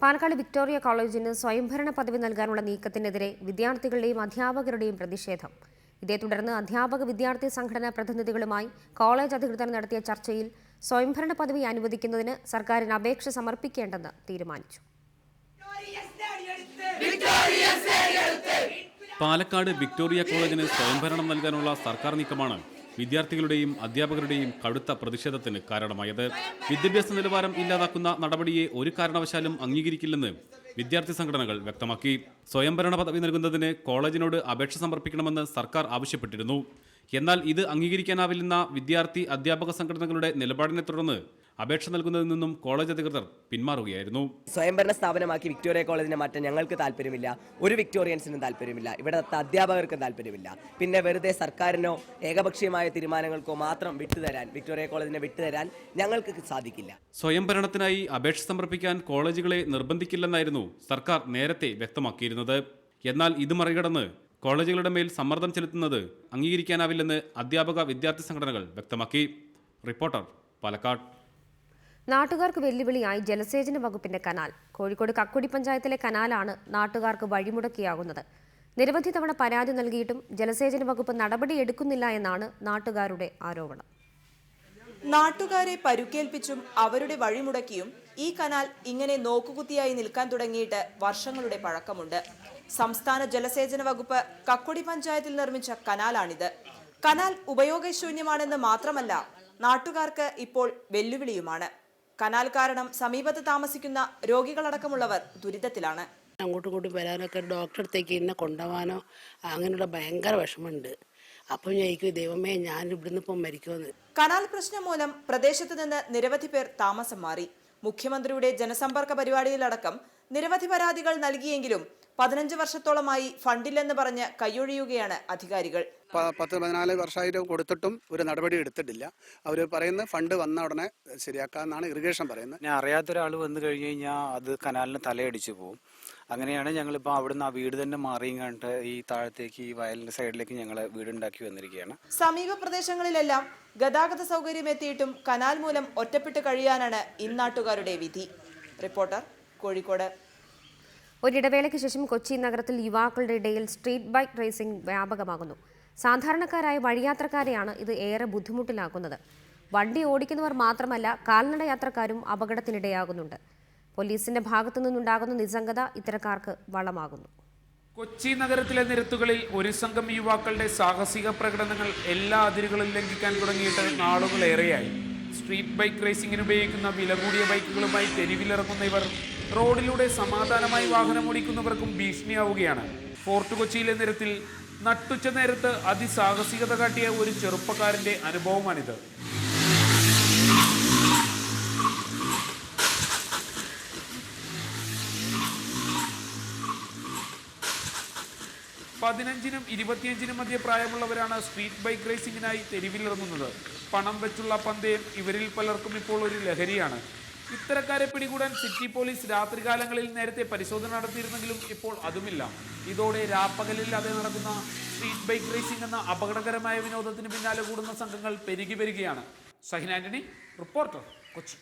Palakkad Victoria കോളേജിന് സ്വയംഭരണ പദവി നൽകാനുള്ള നീക്കത്തിനെതിരെ വിദ്യാർത്ഥികളുടെയും അധ്യാപകരുടെയും പ്രതിഷേധം. ഇതേ തുടർന്ന് അധ്യാപക വിദ്യാർത്ഥി സംഘടനാ പ്രതിനിധികളുമായി കോളേജ് അധികൃതർ നടത്തിയ ചർച്ചയിൽ സ്വയംഭരണ പദവി അനുവദിക്കുന്നതിന് സർക്കാരിന് അപേക്ഷ സമർപ്പിക്കേണ്ടെന്ന് തീരുമാനിച്ചു. പാലക്കാട് വിക്ടോറിയ കോളേജിന് സ്വയംഭരണം നൽകാനുള്ള സർക്കാർ നീക്കമാണ് വിദ്യാർത്ഥികളുടെയും അധ്യാപകരുടെയും കടുത്ത പ്രതിഷേധത്തിന് കാരണമായത്. വിദ്യാഭ്യാസ നിലവാരം ഇല്ലാതാക്കുന്ന നടപടിയെ ഒരു കാരണവശാലും അംഗീകരിക്കില്ലെന്ന് വിദ്യാർത്ഥി സംഘടനകൾ വ്യക്തമാക്കി. സ്വയംഭരണ പദവി നൽകുന്നതിന് കോളേജിനോട് അപേക്ഷ സമർപ്പിക്കണമെന്ന് സർക്കാർ ആവശ്യപ്പെട്ടിരുന്നു. എന്നാൽ ഇത് അംഗീകരിക്കാനാവില്ലെന്ന വിദ്യാർത്ഥി അധ്യാപക സംഘടനകളുടെ നിലപാടിനെ തുടർന്ന് അപേക്ഷ നൽകുന്നതിൽ നിന്നും കോളേജ് അധികൃതർ പിന്മാറുകയായിരുന്നു. സ്വയംഭരണ സ്ഥാപനമാക്കി വിക്ടോറിയ കോളേജിനെ മാറ്റാൻ ഞങ്ങൾക്ക് താല്പര്യമില്ല. ഒരു വിക്ടോറിയൻസിനും താല്പര്യമില്ല. ഇവിടെ അധ്യാപകർക്കും താല്പര്യമില്ല. പിന്നെ വെറുതെ സർക്കാരിനോ ഏകപക്ഷീയമായ തീരുമാനങ്ങൾക്കോ മാത്രം വിട്ടുതരാൻ വിക്ടോറിയ കോളേജിനെ വിട്ടുതരാൻ ഞങ്ങൾക്ക് സാധിക്കില്ല. സ്വയംഭരണത്തിനായി അപേക്ഷ സമർപ്പിക്കാൻ കോളേജുകളെ നിർബന്ധിക്കില്ലെന്നായിരുന്നു സർക്കാർ നേരത്തെ വ്യക്തമാക്കിയിരുന്നത്. എന്നാൽ ഇത് മറികടന്ന് കോളേജുകളുടെ മേൽ സമ്മർദ്ദം ചെലുത്തുന്നത് അംഗീകരിക്കാനാവില്ലെന്ന് അധ്യാപക വിദ്യാർത്ഥി സംഘടനകൾ വ്യക്തമാക്കി. റിപ്പോർട്ടർ പാലക്കാട്. നാട്ടുകാർക്ക് വെല്ലുവിളിയായി ജലസേചന വകുപ്പിന്റെ കനാൽ. കോഴിക്കോട് കക്കുടി പഞ്ചായത്തിലെ കനാലാണ് നാട്ടുകാർക്ക് വഴിമുടക്കിയാകുന്നത്. നിരവധി തവണ പരാതി നൽകിയിട്ടും ജലസേചന വകുപ്പ് നടപടി എടുക്കുന്നില്ല എന്നാണ് നാട്ടുകാരുടെ ആരോപണം. നാട്ടുകാരെ പരുക്കേൽപ്പിച്ചും അവരുടെ വഴിമുടക്കിയും ഈ കനാൽ ഇങ്ങനെ നോക്കുകുത്തിയായി നിൽക്കാൻ തുടങ്ങിയിട്ട് വർഷങ്ങളുടെ പഴക്കമുണ്ട്. സംസ്ഥാന ജലസേചന വകുപ്പ് കക്കുടി പഞ്ചായത്തിൽ നിർമ്മിച്ച കനാലാണിത്. കനാൽ ഉപയോഗശൂന്യമാണെന്ന് മാത്രമല്ല നാട്ടുകാർക്ക് ഇപ്പോൾ വെല്ലുവിളിയുമാണ്. കനാൽ കാരണം സമീപത്ത് താമസിക്കുന്ന രോഗികളടക്കമുള്ളവർ ദുരിതത്തിലാണ്. അങ്ങോട്ടും ഇങ്ങോട്ടും വരാനൊക്കെ ഡോക്ടറെ അടുത്തേക്ക് എന്നെ കൊണ്ടുപോകാനോ അങ്ങനെയുള്ള ഭയങ്കര വിഷമമുണ്ട്. അപ്പം ഞാൻ ചോദിക്കും ദൈവമേ ഞാൻ ഇവിടുന്ന് ഇപ്പം മരിക്കുമെന്ന്. കനാൽ പ്രശ്നം മൂലം പ്രദേശത്ത് നിന്ന് നിരവധി പേർ താമസം മാറി. മുഖ്യമന്ത്രിയുടെ ജനസമ്പർക്ക പരിപാടിയിലടക്കം നിരവധി പരാതികൾ നൽകിയെങ്കിലും പതിനഞ്ച് വർഷത്തോളമായി ഫണ്ടില്ലെന്ന് പറഞ്ഞ് കൈയൊഴിയുകയാണ് അധികാരികൾ. പത്ത് പതിനാല് വർഷമായിട്ട് കൊടുത്തിട്ടും ഒരു നടപടി എടുത്തിട്ടില്ല. അവർ പറയുന്ന ഫണ്ട് വന്ന ഉടനെ ശരിയാക്കാമെന്നാണ് ഇറിഗേഷൻ പറയുന്നത്. ഞാൻ അറിയാത്ത ഒരാൾ വന്നു കഴിഞ്ഞു കഴിഞ്ഞാൽ അത് കനാലിന് തലയടിച്ചു പോകും അങ്ങനെയാണ് ഞങ്ങളിപ്പോൾ അവിടുന്ന് ആ വീട് തന്നെ മാറിയും കണ്ടിട്ട് ഈ താഴത്തേക്ക് ഈ വയലിന്റെ സൈഡിലേക്ക് ഞങ്ങൾ വീടുണ്ടാക്കി വന്നിരിക്കുകയാണ്. സമീപ പ്രദേശങ്ങളിലെല്ലാം ഗതാഗത സൗകര്യം എത്തിയിട്ടും കനാൽ മൂലം ഒറ്റപ്പെട്ട് കഴിയാനാണ് ഇന്നാട്ടുകാരുടെ വിധി. റിപ്പോർട്ടർ കോഴിക്കോട്. ഒരിടവേളയ്ക്ക് ശേഷം കൊച്ചി നഗരത്തിൽ യുവാക്കളുടെ ഇടയിൽ സ്ട്രീറ്റ് ബൈക്ക് റേസിംഗ് വ്യാപകമാകുന്നു. സാധാരണക്കാരായ വഴിയാത്രക്കാരെയാണ് ഇത് ഏറെ ബുദ്ധിമുട്ടിലാക്കുന്നത്. വണ്ടി ഓടിക്കുന്നവർ മാത്രമല്ല കാൽനട യാത്രക്കാരും അപകടത്തിനിടയാകുന്നുണ്ട്. പോലീസിന്റെ ഭാഗത്തു നിന്നുണ്ടാകുന്ന നിസ്സംഗത ഇത്തരക്കാർക്ക് വളമാകുന്നു കൊച്ചി നഗരത്തിലെ നിരത്തുകളിൽ ഒരു സംഘം യുവാക്കളുടെ സാഹസിക പ്രകടനങ്ങൾ എല്ലാ അതിരുകളും ലംഘിക്കാൻ തുടങ്ങിയിട്ട് നാളുകളേറെയായി. സ്ട്രീറ്റ് ബൈക്ക് റേസിംഗിന് ഉപയോഗിക്കുന്ന വില കൂടിയ ബൈക്കുകളുമായി തെരുവിലിറങ്ങുന്ന ഇവർ റോഡിലൂടെ സമാധാനമായി വാഹനം ഓടിക്കുന്നവർക്കും ഭീഷണിയാവുകയാണ്. ഫോർട്ട് കൊച്ചിയിലെ നിരത്തിൽ നട്ടുച്ച നേരത്ത് അതിസാഹസികത കാട്ടിയ ഒരു ചെറുപ്പക്കാരന്റെ അനുഭവമാണിത്. പതിനഞ്ചിനും ഇരുപത്തിയഞ്ചിനും മധ്യ പ്രായമുള്ളവരാണ് സ്ട്രീറ്റ് ബൈക്ക് റേസിംഗിനായി തെരുവിലിറങ്ങുന്നത്. പണം വെച്ചുള്ള പന്തയം ഇവരിൽ പലർക്കും ഇപ്പോൾ ഒരു ലഹരിയാണ്. ഇത്തരക്കാരെ പിടികൂടാൻ സിറ്റി പോലീസ് രാത്രികാലങ്ങളിൽ നേരത്തെ പരിശോധന നടത്തിയിരുന്നെങ്കിലും ഇപ്പോൾ അതുമില്ല. ഇതോടെ രാപ്പകലില്ലാതെ നടക്കുന്ന സ്ട്രീറ്റ് ബൈക്ക് റേസിംഗ് എന്ന അപകടകരമായ വിനോദത്തിന് പിന്നാലെ കൂടുന്ന സംഘങ്ങൾ പെരുകി വരികയാണ്. ഷഹിൻ ആന്റണി റിപ്പോർട്ടർ കൊച്ചി.